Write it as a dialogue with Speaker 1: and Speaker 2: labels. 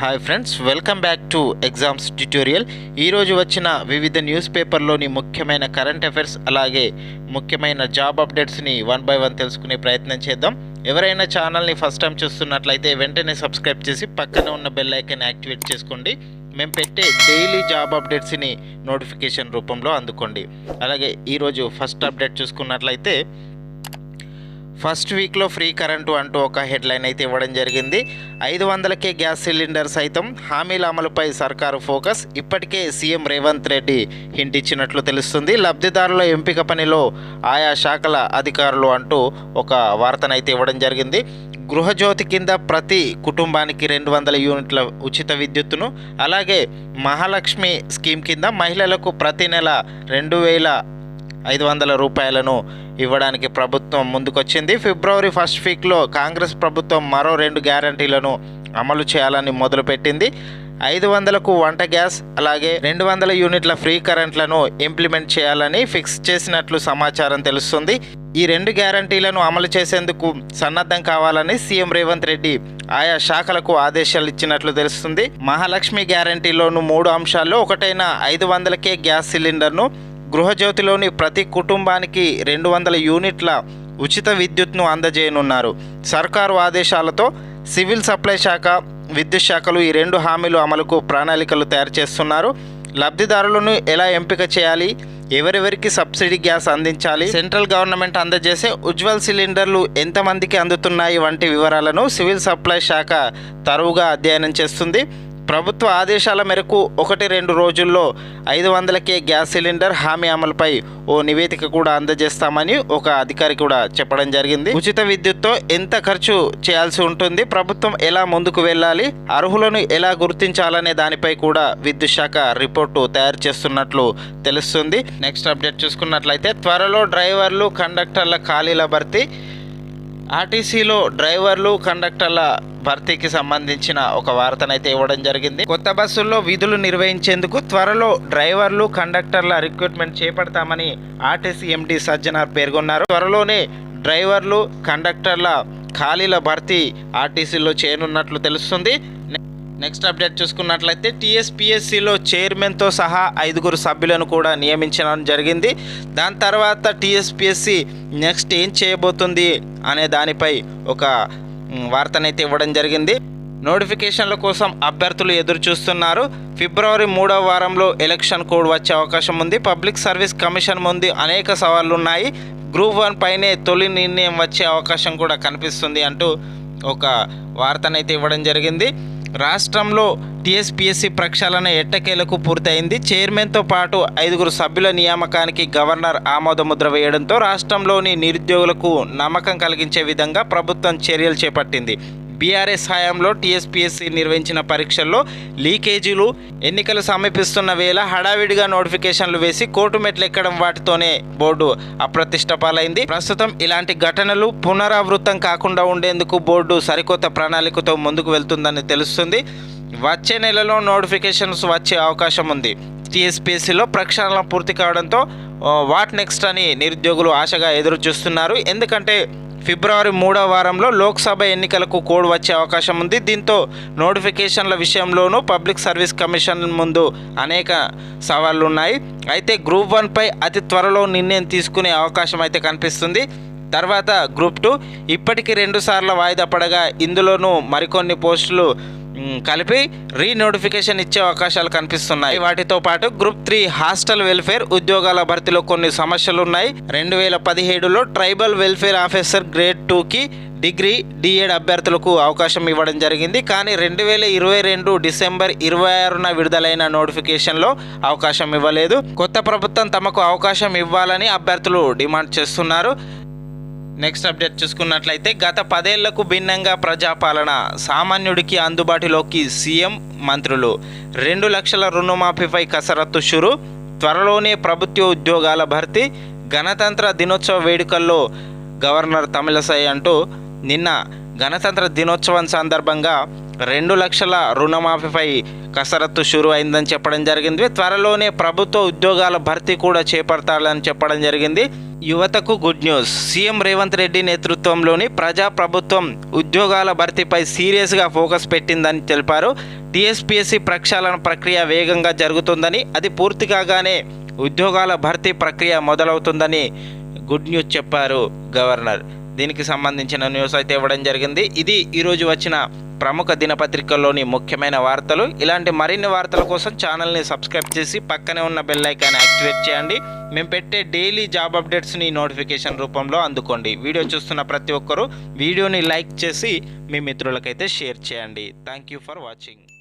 Speaker 1: Hi friends welcome back to exams tutorial ఈరోజు వచ్చిన వివిధ న్యూస్ పేపర్లోని ముఖ్యమైన కరెంట్ అఫైర్స్ అలాగే ముఖ్యమైన జాబ్ అప్డేట్స్ని వన్ బై వన్ తెలుసుకునే ప్రయత్నం చేద్దాం. ఎవరైనా ఛానల్ని ఫస్ట్ టైం చూస్తున్నట్లయితే వెంటనే సబ్స్క్రైబ్ చేసి పక్కన ఉన్న బెల్ ఐకాన్ యాక్టివేట్ చేసుకోండి. మేము పెట్టే డైలీ జాబ్ అప్డేట్స్ని నోటిఫికేషన్ రూపంలో అందుకోండి. అలాగే ఈరోజు ఫస్ట్ అప్డేట్ చూసుకున్నట్లయితే ఫస్ట్ వీక్లో ఫ్రీ కరెంటు అంటూ ఒక హెడ్లైన్ అయితే ఇవ్వడం జరిగింది. ఐదు వందలకే గ్యాస్ సిలిండర్ సైతం హామీల అమలుపై సర్కారు ఫోకస్. ఇప్పటికే సీఎం రేవంత్ రెడ్డి హింట్ ఇచ్చినట్లు తెలుస్తుంది. లబ్ధిదారుల ఎంపిక పనిలో ఆయా శాఖల అధికారులు అంటూ ఒక వార్తనైతే ఇవ్వడం జరిగింది. గృహజ్యోతి కింద ప్రతి కుటుంబానికి రెండు వందల యూనిట్ల ఉచిత విద్యుత్తును అలాగే మహాలక్ష్మి స్కీమ్ కింద మహిళలకు ప్రతి నెల రెండు వేల ఐదు వందల రూపాయలను ఇవ్వడానికి ప్రభుత్వం ముందుకొచ్చింది. ఫిబ్రవరి ఫస్ట్ వీక్లో కాంగ్రెస్ ప్రభుత్వం మరో రెండు గ్యారంటీలను అమలు చేయాలని మొదలుపెట్టింది. ఐదు వందలకు వంట గ్యాస్ అలాగే రెండు వందల యూనిట్ల ఫ్రీ కరెంట్లను ఇంప్లిమెంట్ చేయాలని ఫిక్స్ చేసినట్లు సమాచారం తెలుస్తుంది. ఈ రెండు గ్యారంటీలను అమలు చేసేందుకు సన్నద్ధం కావాలని సీఎం రేవంత్ రెడ్డి ఆయా శాఖలకు ఆదేశాలు ఇచ్చినట్లు తెలుస్తుంది. మహాలక్ష్మి గ్యారంటీలోను మూడు అంశాల్లో ఒకటైన ఐదు వందలకే గ్యాస్ సిలిండర్ను గృహజ్యోతిలోని ప్రతి కుటుంబానికి రెండు వందల యూనిట్ల ఉచిత విద్యుత్ను అందజేయనున్నారు. సర్కారు ఆదేశాలతో సివిల్ సప్లై శాఖ విద్యుత్ శాఖలు ఈ రెండు హామీలు అమలుకు ప్రణాళికలు తయారు చేస్తున్నారు. లబ్ధిదారులను ఎలా ఎంపిక చేయాలి? ఎవరెవరికి సబ్సిడీ గ్యాస్ అందించాలి? సెంట్రల్ గవర్నమెంట్ అందజేసే ఉజ్వల్ సిలిండర్లు ఎంతమందికి అందుతున్నాయి వంటి వివరాలను సివిల్ సప్లై శాఖ తరువుగా అధ్యయనం చేస్తుంది. ప్రభుత్వ ఆదేశాల మేరకు ఒకటి రెండు రోజుల్లో ఐదు వందలకే గ్యాస్ సిలిండర్ హామీ అమలుపై ఓ నివేదిక కూడా అందజేస్తామని ఒక అధికారి కూడా చెప్పడం జరిగింది. ఉచిత విద్యుత్తో ఎంత ఖర్చు చేయాల్సి ఉంటుంది? ప్రభుత్వం ఎలా ముందుకు వెళ్ళాలి? అర్హులను ఎలా గుర్తించాలనే దానిపై కూడా విద్యుత్ శాఖ రిపోర్టు తయారు చేస్తున్నట్లు తెలుస్తుంది. నెక్స్ట్ అప్డేట్ చూసుకున్నట్లయితే త్వరలో డ్రైవర్లు కండక్టర్ల ఖాళీల భర్తీ ఆర్టీసీలో డ్రైవర్లు కండక్టర్ల భర్తీకి సంబంధించిన ఒక వార్తనైతే ఇవ్వడం జరిగింది. కొత్త బస్సుల్లో విధులు నిర్వహించేందుకు త్వరలో డ్రైవర్లు కండక్టర్ల రిక్రూట్మెంట్ చేపడతామని ఆర్టీసీ ఎండి సజ్జనార్ పేర్కొన్నారు. త్వరలోనే డ్రైవర్లు కండక్టర్ల ఖాళీల భర్తీ ఆర్టీసీలో చేయనున్నట్లు తెలుస్తుంది. నెక్స్ట్ అప్డేట్ చూసుకున్నట్లయితే టీఎస్పిఎస్సిలో చైర్మన్తో సహా ఐదుగురు సభ్యులను కూడా నియమించడం జరిగింది. దాని తర్వాత టీఎస్పిఎస్సి నెక్స్ట్ ఏం చేయబోతుంది అనే దానిపై ఒక వార్తనైతే ఇవ్వడం జరిగింది. నోటిఫికేషన్ల కోసం అభ్యర్థులు ఎదురు చూస్తున్నారు ఫిబ్రవరి మూడవ వారంలో ఎలక్షన్ కోడ్ వచ్చే అవకాశం ఉంది. పబ్లిక్ సర్వీస్ కమిషన్ ముందు అనేక సవాళ్ళు ఉన్నాయి గ్రూప్ వన్ పైనే తొలి నిర్ణయం వచ్చే అవకాశం కూడా కనిపిస్తుంది అంటూ ఒక వార్తనైతే ఇవ్వడం జరిగింది. రాష్ట్రంలో టీఎస్పీఎస్సీ ప్రక్షాళన ఎట్టకేలకు పూర్తయింది. చైర్మన్తో పాటు ఐదుగురు సభ్యుల నియామకానికి గవర్నర్ ఆమోదముద్ర వేయడంతో రాష్ట్రంలోని నిరుద్యోగులకు నమ్మకం కలిగించే విధంగా ప్రభుత్వం చర్యలు చేపట్టింది. బీఆర్ఎస్ హయాంలో టీఎస్పీఎస్సీ నిర్వహించిన పరీక్షల్లో లీకేజీలు ఎన్నికలు సమీపిస్తున్న వేళ హడావిడిగా నోటిఫికేషన్లు వేసి కోర్టు మెట్లు ఎక్కడం వాటితోనే బోర్డు అప్రతిష్ట పాలైంది. ప్రస్తుతం ఇలాంటి ఘటనలు పునరావృతం కాకుండా ఉండేందుకు బోర్డు సరికొత్త ప్రణాళికతో ముందుకు వెళ్తుందని తెలుస్తుంది. వచ్చే నెలలో నోటిఫికేషన్స్ వచ్చే అవకాశం ఉంది. టీఎస్పీఎస్సీలో ప్రక్షాళన పూర్తి కావడంతో వాట్ నెక్స్ట్ అని నిరుద్యోగులు ఆశగా ఎదురు చూస్తున్నారు ఎందుకంటే ఫిబ్రవరి మూడో వారంలో లోక్సభ ఎన్నికలకు కోడ్ వచ్చే అవకాశం ఉంది. దీంతో నోటిఫికేషన్ల విషయంలోనూ పబ్లిక్ సర్వీస్ కమిషన్ ముందు అనేక సవాళ్ళు ఉన్నాయి అయితే గ్రూప్ వన్పై అతి త్వరలో నిర్ణయం తీసుకునే అవకాశం అయితే కనిపిస్తుంది. తర్వాత గ్రూప్ టూ ఇప్పటికీ రెండు సార్లు వాయిదా పడగా ఇందులోనూ మరికొన్ని పోస్టులు కలిపి రీనోటిఫికేషన్ ఇచ్చే అవకాశాలు కనిపిస్తున్నాయి. వాటితో పాటు గ్రూప్ త్రీ హాస్టల్ వెల్ఫేర్ ఉద్యోగాల భర్తీలో కొన్ని సమస్యలు ఉన్నాయి రెండు వేల పదిహేడులో ట్రైబల్ వెల్ఫేర్ ఆఫీసర్ గ్రేడ్ టూకి డిగ్రీ డిఎడ్ అభ్యర్థులకు అవకాశం ఇవ్వడం జరిగింది. కానీ రెండు వేల ఇరవై రెండు డిసెంబర్ ఇరవై ఆరున విడుదలైన నోటిఫికేషన్లో అవకాశం ఇవ్వలేదు. కొత్త ప్రభుత్వం తమకు అవకాశం ఇవ్వాలని అభ్యర్థులు డిమాండ్ చేస్తున్నారు. నెక్స్ట్ అప్డేట్ చూసుకున్నట్లయితే గత పదేళ్ళకు భిన్నంగా ప్రజాపాలన సామాన్యుడికి అందుబాటులోకి సీఎం మంత్రులు. రెండు లక్షల రుణమాఫీపై కసరత్తు షురు త్వరలోనే ప్రభుత్వ ఉద్యోగాల భర్తీ గణతంత్ర దినోత్సవ వేడుకల్లో గవర్నర్ తమిళసై అంటూ నిన్న గణతంత్ర దినోత్సవం సందర్భంగా రెండు లక్షల రుణమాఫీపై కసరత్తు షురు అయిందని చెప్పడం జరిగింది. త్వరలోనే ప్రభుత్వ ఉద్యోగాల భర్తీ కూడా చేపడతారని చెప్పడం జరిగింది. యువతకు good news. CM Revanth Reddy నేతృత్వంలోని ప్రజా ప్రభుత్వం ఉద్యోగాల భర్తీపై సీరియస్గా ఫోకస్ పెట్టిందని తెలిపారు. టీఎస్పీఎస్సీ ప్రక్షాళన ప్రక్రియ వేగంగా జరుగుతుందని అది పూర్తి కాగానే ఉద్యోగాల భర్తీ ప్రక్రియ మొదలవుతుందని గుడ్ న్యూస్ చెప్పారు గవర్నర్. దీనికి సంబంధించిన న్యూస్ అయితే ఇవ్వడం జరిగింది. ఇది ఈరోజు వచ్చిన ప్రముఖ దినపత్రికల్లోని ముఖ్యమైన వార్తలు. ఇలాంటి మరిన్ని వార్తల కోసం ఛానల్ని సబ్స్క్రైబ్ చేసి పక్కనే ఉన్న బెల్ ఐకాన్ యాక్టివేట్ చేయండి. మేము పెట్టే డైలీ జాబ్ అప్డేట్స్ని నోటిఫికేషన్ రూపంలో అందుకోండి. వీడియో చూస్తున్న ప్రతి ఒక్కరూ వీడియోని లైక్ చేసి మీ మిత్రులకైతే షేర్ చేయండి. Thank you for watching